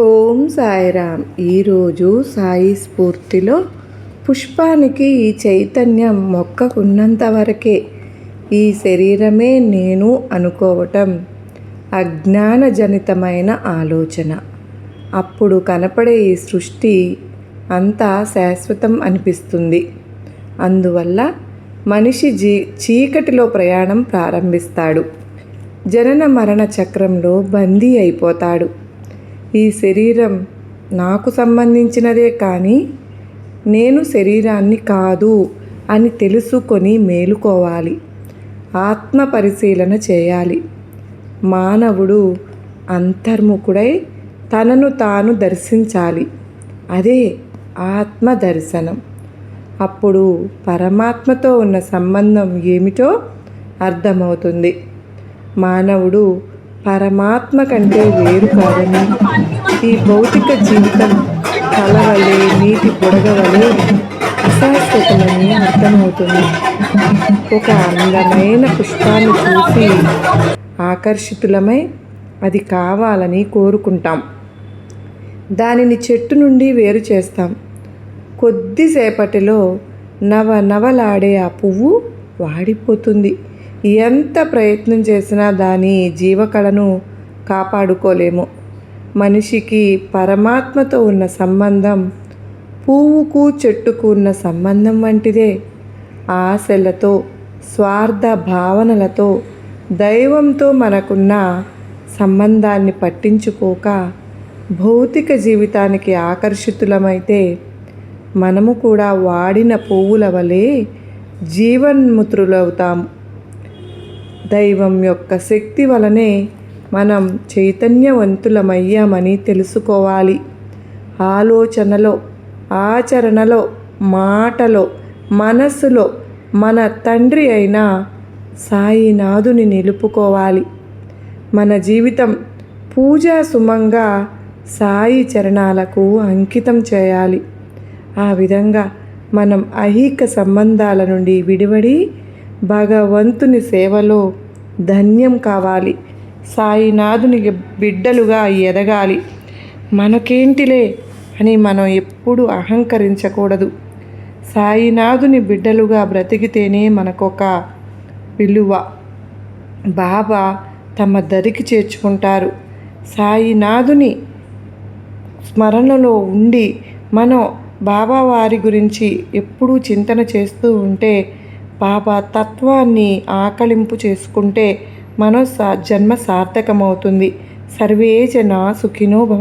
ఓం సాయిరామ్. ఈరోజు సాయి స్ఫూర్తిలో పుష్పానికి ఈ చైతన్యం మొక్కకున్నంత వరకే. ఈ శరీరమే నేను అనుకోవటం అజ్ఞానజనితమైన ఆలోచన. అప్పుడు కనపడే ఈ సృష్టి అంతా శాశ్వతం అనిపిస్తుంది. అందువల్ల మనిషి జీ చీకటిలో ప్రయాణం ప్రారంభిస్తాడు. జనన మరణ చక్రంలో బందీ అయిపోతాడు. ఈ శరీరం నాకు సంబంధించినదే కానీ నేను శరీరాన్ని కాదు అని తెలుసుకొని మేలుకోవాలి. ఆత్మ పరిశీలన చేయాలి. మానవుడు అంతర్ముఖుడై తనను తాను దర్శించాలి. అదే ఆత్మ దర్శనం. అప్పుడు పరమాత్మతో ఉన్న సంబంధం ఏమిటో అర్థమవుతుంది. మానవుడు పరమాత్మ కంటే వేరు కాదని ఈ భౌతిక జీవితం కలవలే నీటి బుడగవలే అశాశ్వతమని అర్థమవుతుంది. ఒక అందమైన పుష్పాన్ని చూసి ఆకర్షితులమై అది కావాలని కోరుకుంటాం. దానిని చెట్టు నుండి వేరు చేస్తాం. కొద్దిసేపటిలో నవ నవలాడే ఆ పువ్వు వాడిపోతుంది. ఎంత ప్రయత్నం చేసినా దాని జీవకళను కాపాడుకోలేము. మనిషికి పరమాత్మతో ఉన్న సంబంధం పువ్వుకు చెట్టుకు ఉన్న సంబంధం వంటిదే. ఆశలతో స్వార్థ భావనలతో దైవంతో మనకున్న సంబంధాన్ని పట్టించుకోక భౌతిక జీవితానికి ఆకర్షితులమైతే మనము కూడా వాడిన పువ్వుల వలె జీవన్ముత్రులవుతాము. దైవం యొక్క శక్తి వలనే మనం చైతన్యవంతులమయ్యామని తెలుసుకోవాలి. ఆలోచనలో ఆచరణలో మాటలో మనస్సులో మన తండ్రి అయిన సాయినాథుని నిలుపుకోవాలి. మన జీవితం పూజా సుమంగా సాయి చరణాలకు అంకితం చేయాలి. ఆ విధంగా మనం ఐహిక సంబంధాల నుండి విడివడి భగవంతుని సేవలో ధన్యం కావాలి. సాయినాథుని బిడ్డలుగా ఎదగాలి. మనకేంటిలే అని మనం ఎప్పుడు అహంకరించకూడదు. సాయినాథుని బిడ్డలుగా బ్రతికితేనే మనకొక విలువ. బాబా తమ దరికి చేర్చుకుంటారు. సాయినాథుని స్మరణలో ఉండి మనం బాబా వారి గురించి ఎప్పుడూ చింతన చేస్తూ ఉంటే బాబా తత్వాన్ని ఆకలింపు చేసుకుంటే మన జన్మ సార్థకమవుతుంది. సర్వే జన సుఖినో భవ